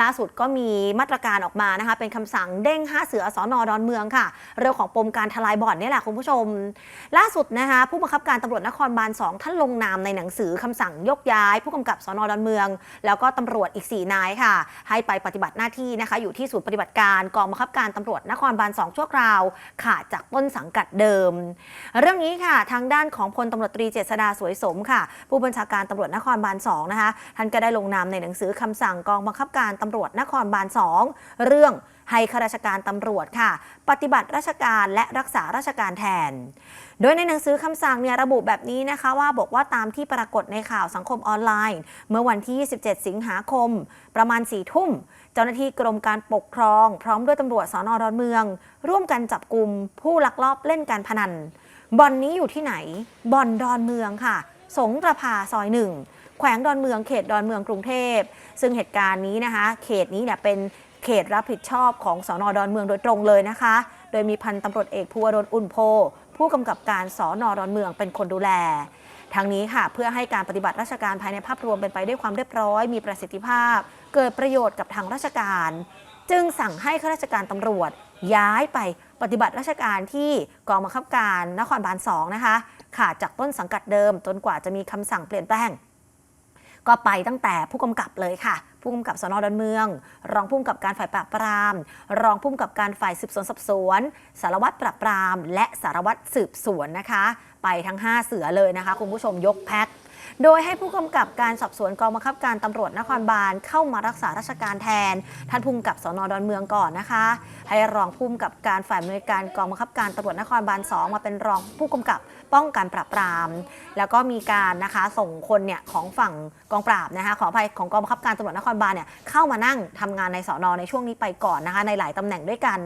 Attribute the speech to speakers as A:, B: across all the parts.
A: ล่าสุดก็มีมาตรการออกมานะคะ เป็นคำสั่งเด้ง 5 เสือสอนอดอนเมืองค่ะ เรื่องของปมการทลายบ่อนนี่แหละคุณผู้ชม ล่าสุดนะคะ ผู้บังคับการตำรวจนครบาล 2 ท่านลงนามในหนังสือคำสั่งยกย้าย ผู้กำกับสอนอดอนเมือง แล้วก็ตำรวจอีก 4 นายค่ะ ให้ไปปฏิบัติหน้าที่นะคะ อยู่ที่ศูนย์ปฏิบัติการกองบังคับการตำรวจนครบาล 2 ชั่วคราว ขาดจากต้นสังกัดเดิม เรื่องนี้ค่ะทางด้านของพลตำรวจตรีเจษดาสวยสมค่ะ ผู้บัญชาการตำรวจนครบาล 2 นะคะท่านก็ได้ลงนามในหนังสือคำสั่งกองบังคับการตำรวจนครบาล 2 เรื่องให้ข้าราชการตำรวจค่ะ ปฏิบัติราชการและรักษาราชการแทน โดยในหนังสือคำสั่งเนี่ยระบุแบบนี้นะคะว่าบอกว่าตามที่ปรากฏในข่าวสังคมออนไลน์ เมื่อวันที่ 27 สิงหาคม ประมาณ 4 ทุ่ม เจ้าหน้าที่กรมการปกครอง พร้อมด้วยตำรวจสอนอดอนเมือง ร่วมกันจับกลุ่มผู้ลักลอบเล่นการพนันบ่อนนี้อยู่ที่ไหนบ่อนดอนเมืองค่ะ สงประภาซอยหนึ่ง แขวงดอนเมืองเขตดอนเมืองกรุงเทพ ซึ่งเหตุการณ์นี้นะคะ เขตนี้เนี่ยเป็นเขตรับผิดชอบของสอนอดอนเมืองโดยตรงเลยนะคะ โดยมีพันตำรวจเอกภูวดลอุ่นโพ ผู้กำกับการสอนอดอนเมืองเป็นคนดูแลทางนี้ค่ะเพื่อให้การปฏิบัติราชการภายในภาพรวมเป็นไปด้วยความเรียบร้อย มีประสิทธิภาพ เกิดประโยชน์กับทางราชการ จึงสั่งให้ข้าราชการตำรวจ ย้ายไปปฏิบัติราชการที่กองบังคับการนครบาล2นะคะขาดจากต้นสังกัดเดิมจนกว่าจะมีคำสั่งเปลี่ยนแปลง ก็ไปตั้งแต่ผู้กำกับเลยค่ะ ผู้กำกับสนดอนเมือง รองผู้กำกับการฝ่ายปราบปราม รองผู้กำกับการฝ่ายสืบสวนสอบสวน สารวัตรปราบปราม และสารวัตรสืบสวนนะคะ ไปทั้ง 5 เสือเลยนะคะ คุณผู้ชมยกแพ็ค โดยให้ผู้กำกับการสอบสวนกองบังคับการตำรวจนครบาลเข้ามารักษาราชการแทน ท่านผู้กำกับสนดอนเมืองก่อนนะคะ ให้รองผู้กำกับการฝ่ายบริการกองบังคับการตำรวจนครบาล2มาเป็นรองผู้กำกับป้องกันปราบปราม แล้วก็มีการนะคะส่งคนเนี่ยของฝั่งกองปราบนะคะขออภัยของกองบังคับการตำรวจนครบาลเนี่ยเข้ามานั่งทำงานในสอนอในช่วงนี้ไปก่อนนะคะในหลายตำแหน่งด้วยกัน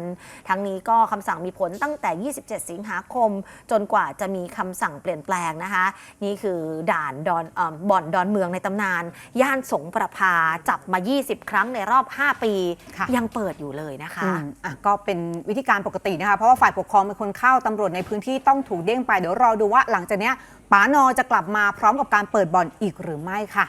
A: ทั้งนี้ก็คำสั่งมีผลตั้งแต่ 27 สิงหาคม จนกว่าจะมีคำสั่งเปลี่ยนแปลงนะคะ นี่คือด่านดอนออบ่อนดอนเมืองในตำนาน ย่านสงประภาจับมา 20 ครั้งในรอบ 5 ปี
B: ค่ะ
A: ยังเปิดอยู่เลยนะคะ
B: อืมอะก็เป็นวิธีการปกตินะคะ เพราะว่าฝ่ายปกครองเป็นคนเข้าตำรวจในพื้นที่ต้องถูกเด้งไป เดี๋ยวรอดูว่าหลังจากเนี้ยป๋านอจะกลับมาพร้อมกับการเปิดบ่อนอีกหรือไม่ค่ะ